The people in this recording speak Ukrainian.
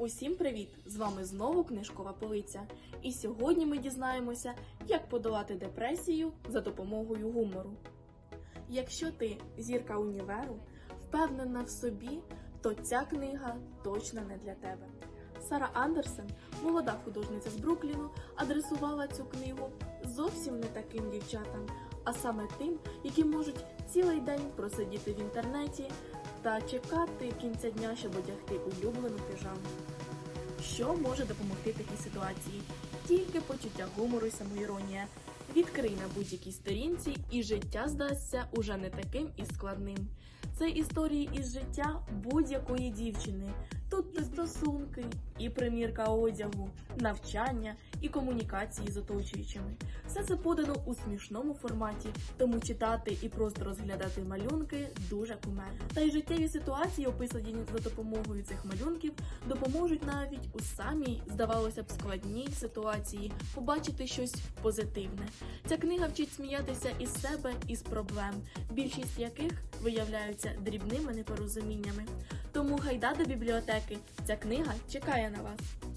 Усім привіт! З вами знову книжкова полиця. І сьогодні ми дізнаємося, як подолати депресію за допомогою гумору. Якщо ти зірка універу, впевнена в собі, то ця книга точно не для тебе. Сара Андерсен, молода художниця з Брукліну, адресувала цю книгу зовсім не таким дівчатам, а саме тим, які можуть цілий день просидіти в інтернеті та чекати кінця дня, щоб одягти улюблену піжаму. Що може допомогти такій ситуації? Тільки почуття гумору і самоіронія. Відкрий на будь-якій сторінці, і життя здасться уже не таким і складним. Це історії із життя будь-якої дівчини. Тут стосунки, і примірка одягу, навчання і комунікації з оточуючими. Все це подано у смішному форматі, тому читати і просто розглядати малюнки дуже кумедно. Та й життєві ситуації, описані за допомогою цих малюнків, допоможуть навіть у самій, здавалося б, складній ситуації побачити щось позитивне. Ця книга вчить сміятися із себе і з проблем, більшість яких виявляються дрібними непорозуміннями. Тому гайда до бібліотеки. Ця книга чекає на вас.